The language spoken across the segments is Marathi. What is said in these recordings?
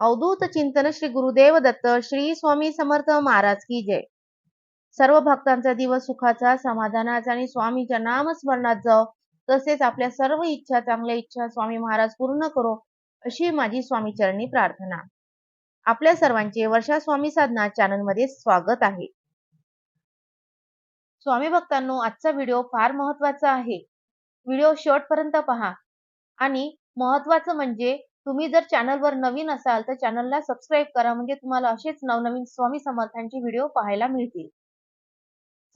अवधूत चिंतन श्री गुरुदेव दत्त श्री स्वामी समर्थ महाराज की जय. सर्व भक्तांचा दिवस सुखाचा समाधानाचा आणि स्वामीच्या नामस्मरणात जाओ. तसेच आपल्या सर्व इच्छा चांगल्या इच्छा स्वामी महाराज पूर्ण करो अशी माझी स्वामी चरणी प्रार्थना. आपल्या सर्वांचे वर्षा स्वामी साधना चॅनलमध्ये स्वागत आहे. स्वामी भक्तांनो आजचा व्हिडिओ फार महत्त्वाचा आहे. व्हिडिओ शेवटपर्यंत पहा. आणि महत्वाचं म्हणजे तुम्ही जर चॅनलवर नवीन असाल तर चॅनलला सबस्क्राईब करा. म्हणजे तुम्हाला असेच नवनवीन स्वामी समर्थांचे व्हिडिओ पाहायला मिळतील.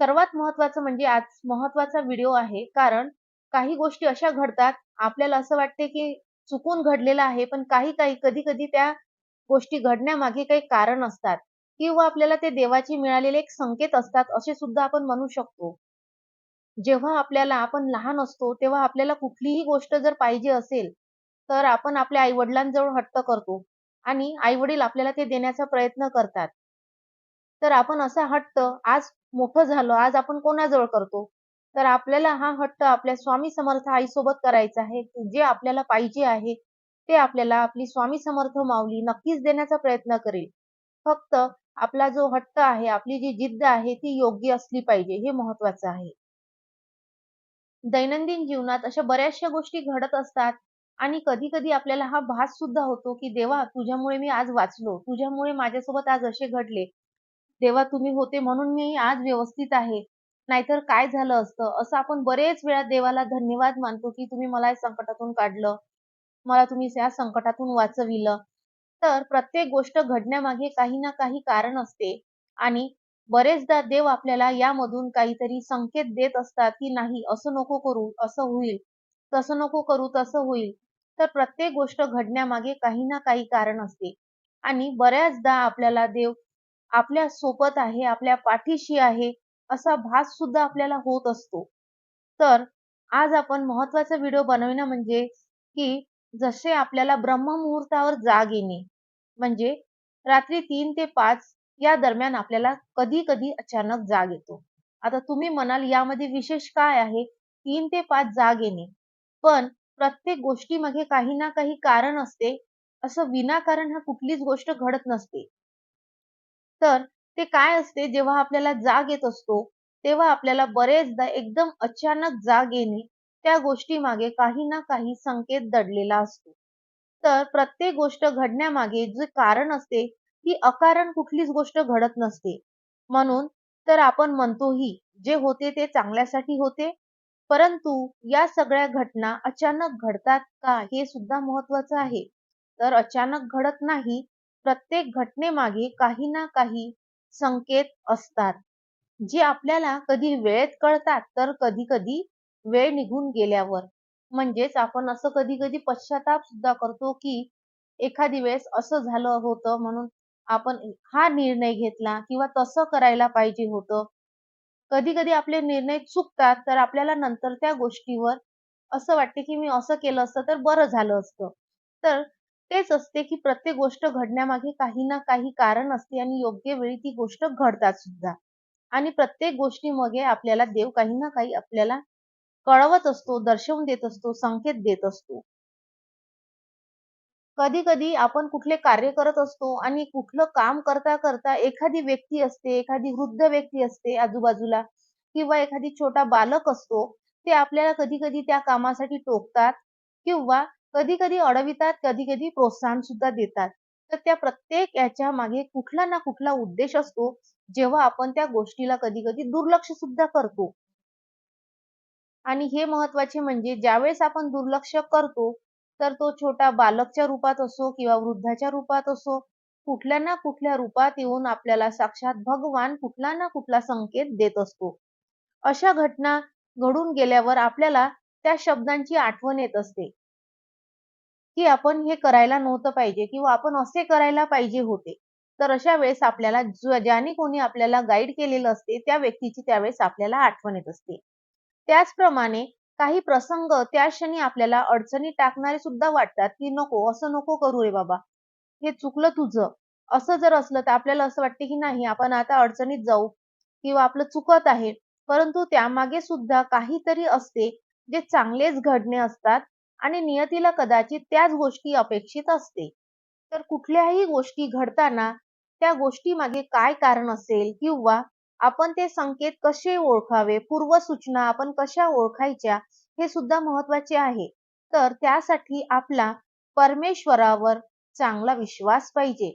सर्वात महत्वाचं म्हणजे आज महत्त्वाचा व्हिडिओ आहे. कारण काही गोष्टी अशा घडतात आपल्याला असं वाटते की चुकून घडलेलं आहे पण काही काही कधी कधी त्या गोष्टी घडण्यामागे काही कारण असतात. किंवा आपल्याला ते देवाचे मिळालेले एक संकेत असतात असे सुद्धा आपण म्हणू शकतो. जेव्हा आपल्याला आपण लहान असतो तेव्हा आपल्याला कुठलीही गोष्ट जर पाहिजे असेल तर आपण आपल्या आई वडिलांजवळ हट्ट करतो आणि आई वडील आपल्याला ते देण्याचा प्रयत्न करतात. तर आपण असा हट्ट आज मोठं झालो आज आपण कोणाजवळ करतो? तर आपल्याला हा हट्ट आपल्या स्वामी समर्थ आईसोबत करायचा आहे जे आपल्याला पाहिजे आहे ते आपल्याला आपली स्वामी समर्थ माऊली नक्कीच देण्याचा प्रयत्न करेल. फक्त आपला जो हट्ट आहे आपली जी जिद्द आहे ती योग्य असली पाहिजे हे महत्वाचं आहे. दैनंदिन जीवनात अशा बऱ्याचशा गोष्टी घडत असतात आणि कधी कधी आपल्याला हा भास सुद्धा होतो की देवा तुझ्यामुळे मी आज वाचलो. तुझ्यामुळे माझ्यासोबत आज असे घडले. देवा तुम्ही होते म्हणून मी आज व्यवस्थित आहे. नाहीतर काय झालं असतं? असं आपण बरेच वेळा देवाला धन्यवाद मानतो की तुम्ही मला या संकटातून काढलं. मला तुम्ही या संकटातून वाचविलं. तर प्रत्येक गोष्ट घडण्यामागे काही ना काही कारण असते. आणि बरेचदा देव आपल्याला यामधून काहीतरी संकेत देत असतात की नाही असं नको करू. असं होईल. तसं नको करू. तसं होईल. तर प्रत्येक गोष्ट घडण्यामागे काही ना काही कारण असते. आणि बऱ्याचदा आपल्याला देव आपल्यासोबत आहे आपल्या पाठीशी आहे असा भास सुद्धा आपल्याला होत असतो. तर आज आपण महत्त्वाचा व्हिडिओ बनविणं म्हणजे की जसे आपल्याला ब्रह्ममुहूर्तावर जाग येणे. म्हणजे रात्री तीन ते पाच या दरम्यान आपल्याला कधी कधी अचानक जाग येतो. आता तुम्ही म्हणाल यामध्ये विशेष काय आहे? तीन ते पाच जाग येणे. पण प्रत्येक गोष्टीमागे काही ना काही कारण असते असं विनाकारण हा कुठलीच गोष्ट घडत नसते. तर ते काय असते जेव्हा आपल्याला जाग येत असतो तेव्हा आपल्याला बरेचदा एकदम अचानक जाग येणे त्या गोष्टी मागे काही ना काही संकेत दडलेला असतो. तर प्रत्येक गोष्ट घडण्यामागे जे कारण असते ती अकारण कुठलीच गोष्ट घडत नसते. म्हणून तर आपण म्हणतोही जे होते ते चांगल्यासाठी होते परंतु या सगळ्या घटना अचानक घडतात का हे सुद्धा महत्वाचं आहे. तर अचानक घडत नाही प्रत्येक घटनेमागे काही ना काही संकेत असतात जे आपल्याला कधी वेळेत कळतात तर कधी कधी वेळ निघून गेल्यावर. म्हणजेच आपण असं कधी कधी पश्चाताप सुद्धा करतो की एखादी वेळेस असं झालं होतं म्हणून आपण हा निर्णय घेतला किंवा तसं करायला पाहिजे होतं. कधी कधी आपले निर्णय चुकतात तर आपल्याला नंतर त्या गोष्टीवर असं वाटते की मी असं केलं असतं तर बरं झालं असतं. तर तेच असते की प्रत्येक गोष्ट घडण्यामागे काही ना काही कारण असते आणि योग्य वेळी ती गोष्ट घडतात सुद्धा. आणि प्रत्येक गोष्टीमागे आपल्याला देव काही ना काही आपल्याला कळवत असतो दर्शवून देत असतो संकेत देत असतो. कधी कधी आपण कुठले कार्य करत असतो आणि कुठलं काम करता करता एखादी व्यक्ती असते एखादी वृद्ध व्यक्ती असते आजूबाजूला किंवा एखादी छोटा बालक असतो ते आपल्याला कधी कधी त्या कामासाठी टोकतात किंवा कधी कधी अडवितात कधी कधी प्रोत्साहन सुद्धा देतात. तर त्या प्रत्येक याच्या मागे कुठला ना कुठला उद्देश असतो जेव्हा आपण त्या गोष्टीला कधी कधी दुर्लक्ष सुद्धा करतो. आणि हे महत्त्वाचे म्हणजे ज्यावेळेस आपण दुर्लक्ष करतो तर तो छोटा बालकच्या रूपात असो किंवा वृद्धाच्या रूपात असो कुठल्या ना कुठल्या रूपात येऊन आपल्याला साक्षात भगवान कुठला ना कुठला संकेत देत असतो. अशा घटना घडून गेल्यावर आपल्याला त्या शब्दांची आठवण येत असते. की आपण हे करायला नव्हतं पाहिजे किंवा आपण असे करायला पाहिजे होते. तर अशा वेळेस आपल्याला ज्याने कोणी आपल्याला गाईड केलेलं असते त्या व्यक्तीची त्यावेळेस आपल्याला आठवण येत असते. त्याचप्रमाणे काही प्रसंग त्या क्षणी आपल्याला अडचणी टाकणारे सुद्धा वाटतात की नको असं नको करू रे बाबा. हे चुकलं तुझं. असं जर असलं तर आपल्याला असं वाटते की नाही आपण आता अडचणीत जाऊ किंवा आपलं चुकत आहे. परंतु त्यामागे सुद्धा काहीतरी असते जे चांगलेच घडणे असतात आणि नियतीला कदाचित त्याच गोष्टी अपेक्षित असते. तर कुठल्याही गोष्टी घडताना त्या गोष्टी मागे काय कारण असेल किंवा आपण ते संकेत कसे ओळखावे? पूर्वसूचना आपण कशा ओळखायच्या? हे सुद्धा महत्त्वाचे आहे. तर त्यासाठी आपला परमेश्वरावर चांगला विश्वास पाहिजे.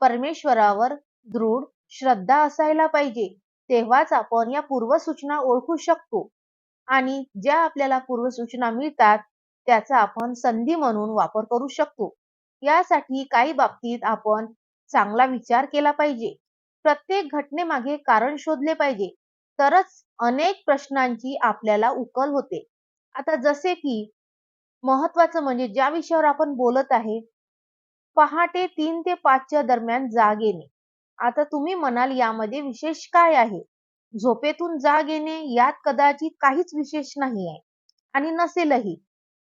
परमेश्वरावर दृढ श्रद्धा असायला पाहिजे. तेव्हाच आपण या पूर्वसूचना ओळखू शकतो. आणि ज्या आपल्याला पूर्वसूचना मिळतात त्याचा आपण संधी म्हणून वापर करू शकतो. यासाठी काही बाबतीत आपण चांगला विचार केला पाहिजे. प्रत्येक घटनेमागे कारण शोधले पाहिजे. तरच अनेक प्रश्नांची आपल्याला उकल होते. आता जसे की महत्वाचं म्हणजे ज्या विषयावर आपण बोलत आहे पहाटे तीन ते पाचच्या दरम्यान जाग येणे. आता तुम्ही म्हणाल यामध्ये विशेष काय आहे? झोपेतून जाग येणे यात कदाचित काहीच विशेष नाही आहे आणि नसेलही.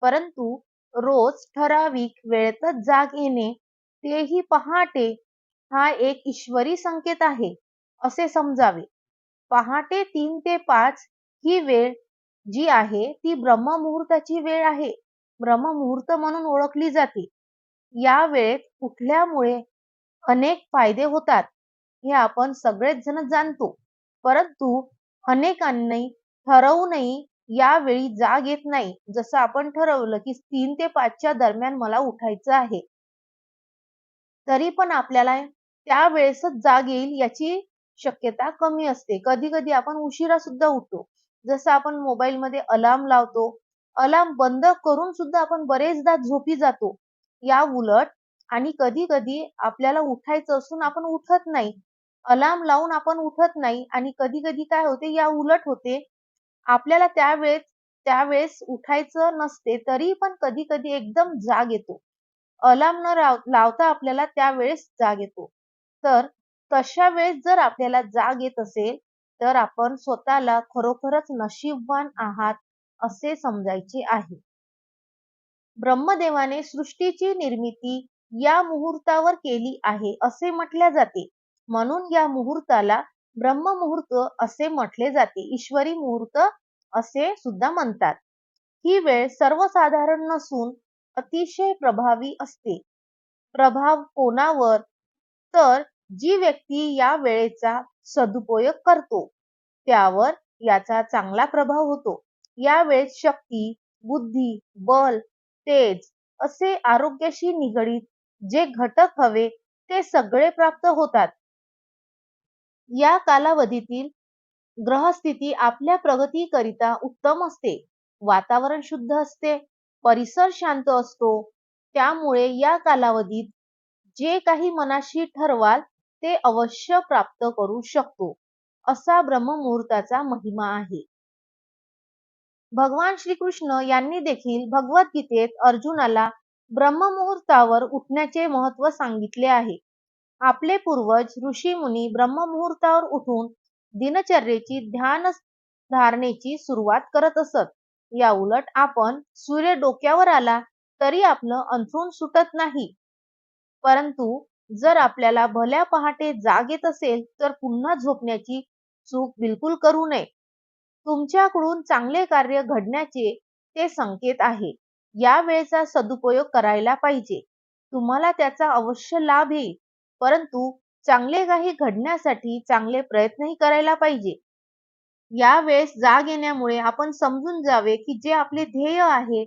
परंतु रोज ठराविक वेळेतच जाग येणे तेही पहाटे हा एक ईश्वरी संकेत आहे असे समजावे. पहाटे तीन ते पाच ही वेळ जी आहे ती ब्रह्ममुहूर्ताची वेळ आहे. ब्रह्ममुहूर्त म्हणून ओळखली जाते. या वेळेत उठल्यामुळे अनेक फायदे होतात हे आपण सगळेच जण जाणतो. परंतु अनेकांनी ठरवूनही यावेळी जाग येत नाही जसं आपण ठरवलं की तीन ते पाचच्या दरम्यान मला उठायचं आहे. तरी पण आपल्याला त्यावेळेसच जाग येईल याची शक्यता कमी असते. कधी कधी आपण उशिरा सुद्धा उठतो. जसं आपण मोबाईल मध्ये अलार्म लावतो अलार्म बंद करून सुद्धा आपण बरेचदा झोपी जातो. या उलट आणि कधी कधी आपल्याला उठायचं असून आपण उठत नाही. अलार्म लावून आपण उठत नाही आणि कधी कधी काय होते या उलट होते. आपल्याला त्यावेळेस त्यावेळेस उठायचं नसते तरी पण कधी कधी एकदम जाग येतो. अलार्म न लावता आपल्याला त्यावेळेस जाग येतो. तर तशा वेळेस जर आपल्याला जाग येत असेल तर आपण स्वतःला खरोखरच नशीबवान आहात असे समजायचे आहे. ब्रह्मदेवाने सृष्टीची निर्मिती या मुहूर्तावर केली आहे असे म्हटले जाते. म्हणून या मुहूर्ताला ब्रह्ममुहूर्त असे म्हटले जाते. ईश्वरी मुहूर्त असे सुद्धा म्हणतात. ही वेळ सर्वसाधारण नसून अतिशय प्रभावी असते. प्रभाव कोणावर? तर जी व्यक्ती या वेळेचा सदुपयोग करतो त्यावर याचा चांगला प्रभाव होतो. यावेळेस शक्ती बुद्धी बल तेज असे आरोग्याशी निगडीत जे घटक हवे ते सगळे प्राप्त होतात. या कालावधीतील ग्रहस्थिती आपल्या प्रगतीकरिता उत्तम असते वातावरण शुद्ध असते परिसर शांत असतो. त्यामुळे या कालावधीत जे काही मनाशी ठरवाल ते अवश्य प्राप्त करू शकतो असा ब्रह्ममुहूर्ताचा महिमा आहे. भगवान श्रीकृष्ण यांनी देखील भगवद्गीतेत अर्जुनाला ब्रह्ममुहूर्तावर उठण्याचे महत्त्व सांगितले आहे. आपले पूर्वज ऋषी मुनी ब्रह्ममुहूर्तावर उठून दिनचर्येची ध्यान धारणेची सुरुवात करत असत. या उलट आपण सूर्य डोक्यावर आला तरी आपलं अंथरूण सुटत नाही. परंतु जर आपल्याला भल्या पहाटे जाग येत असेल तर पुन्हा झोपण्याची चूक बिलकुल करू नये. तुमच्याकडून चांगले कार्य घडण्याचे ते संकेत आहे. या वेळेचा सदुपयोग करायला पाहिजे. तुम्हाला त्याचा अवश्य लाभ येईल. परंतु चांगले काही घडण्यासाठी चांगले प्रयत्नही करायला पाहिजे. या वेळेस जाग येण्यामुळे आपण समजून जावे की जे आपले ध्येय आहे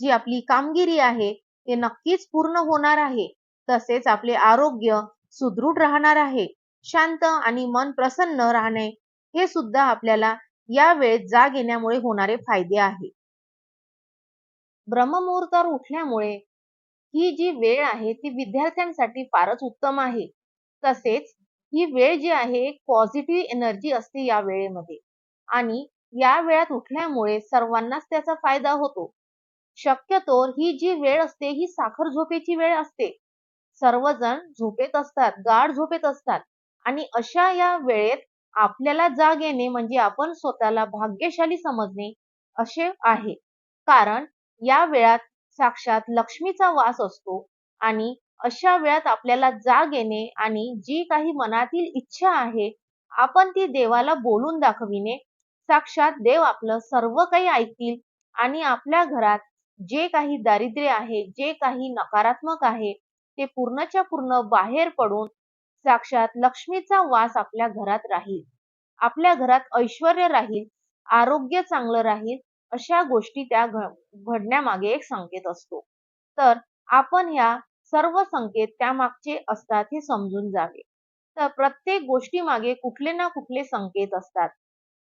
जी आपली कामगिरी आहे ते नक्कीच पूर्ण होणार आहे. तसेच आपले आरोग्य सुदृढ राहणार आहे. शांत आणि मन प्रसन्न राहणे हे सुद्धा आपल्याला या वेळेत जाग येण्यामुळे होणारे फायदे आहे. ब्रह्ममुहूर्तावर उठल्यामुळे ही जी वेळ आहे ती विद्यार्थ्यांसाठी फारच उत्तम आहे. तसेच ही वेळ जी आहे एक पॉझिटिव्ह एनर्जी असते या वेळेमध्ये आणि या वेळात उठल्यामुळे सर्वांनाच त्याचा फायदा होतो. शक्यतो ही जी वेळ असते ही साखर झोपेची वेळ असते. सर्वजण झोपेत असतात गाढ झोपेत असतात. आणि अशा या वेळेत आपल्याला जाग येणे म्हणजे आपण स्वतःला भाग्यशाली समजणे असे आहे. कारण या वेळात साक्षात लक्ष्मीचा वास असतो आणि अशा वेळात आपल्याला जाग येणे आणि जी काही मनातील इच्छा आहे आपण ती देवाला बोलून दाखविणे. साक्षात देव आपलं सर्व काही ऐकतील आणि आपल्या घरात जे काही दारिद्र्य आहे जे काही नकारात्मक आहे ते पूर्णच्या पूर्ण बाहेर पडून साक्षात लक्ष्मीचा वास आपल्या घरात राहील. आपल्या घरात ऐश्वर राहील आरोग्य चांगलं राहील अशा गोष्टी त्या घडण्यामागे एक संकेत असतो. तर आपण ह्या सर्व संकेत त्यामागचे असतात हे समजून जावे. तर प्रत्येक गोष्टी मागे कुठले ना कुठले संकेत असतात.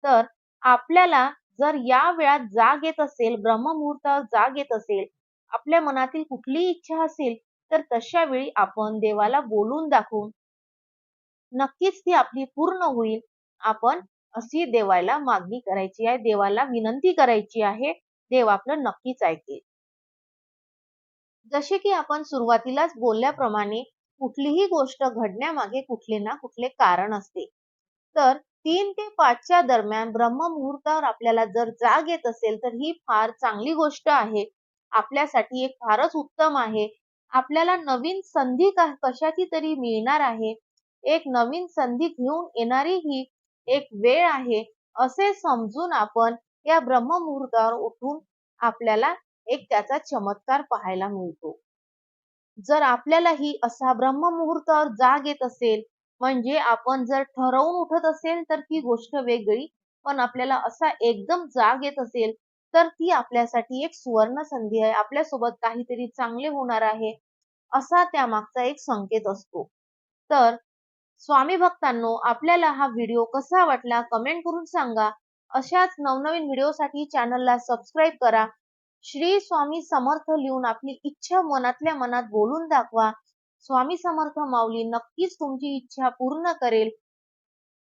तर आपल्याला जर या वेळात जाग येत असेल ब्रह्ममुहूर्तावर जाग येत असेल आपल्या मनातील कुठलीही इच्छा असेल तर तशा वेळी आपण देवाला बोलून दाखवून नक्कीच ती आपली पूर्ण होईल. आपण अशी देवाला मागणी करायची आहे देवाला विनंती करायची आहे. देव आपलं नक्कीच ऐकेल. जसे की आपण सुरुवातीलाच बोलल्याप्रमाणे कुठलीही गोष्ट घडण्यामागे कुठले ना कुठले कारण असते. तर तीन ते पाचच्या दरम्यान ब्रह्म मुहूर्तावर आपल्याला जर जाग येत असेल तर ही फार चांगली गोष्ट आहे. आपल्यासाठी एक फारच उत्तम आहे. आपल्याला नवीन संधी कशाची तरी मिळणार आहे? एक नवीन संधी घेऊन येणारी ही एक वेळ आहे असे समजून आपण या ब्रह्ममुहूर्तावर उठून आपल्याला एक त्याचा चमत्कार पाहायला मिळतो. जर आपल्यालाही असा ब्रह्ममुहूर्तावर जाग येत असेल म्हणजे आपण जर ठरवून उठत असेल तर ती गोष्ट वेगळी पण आपल्याला असा एकदम जाग येत असेल तर ती आपल्यासाठी एक सुवर्ण संधी आहे. आपल्यासोबत काहीतरी चांगले होणार आहे असा त्यामागचा एक संकेत असतो. तर स्वामी भक्तांनो आपल्याला हा व्हिडिओ कसा वाटला कमेंट करून सांगा. अशाच नवनवीन व्हिडिओसाठी चॅनलला सबस्क्राईब करा. श्री स्वामी समर्थ लिहून आपली इच्छा मनातल्या मनात बोलून दाखवा. स्वामी समर्थ माऊली नक्कीच तुमची इच्छा पूर्ण करेल.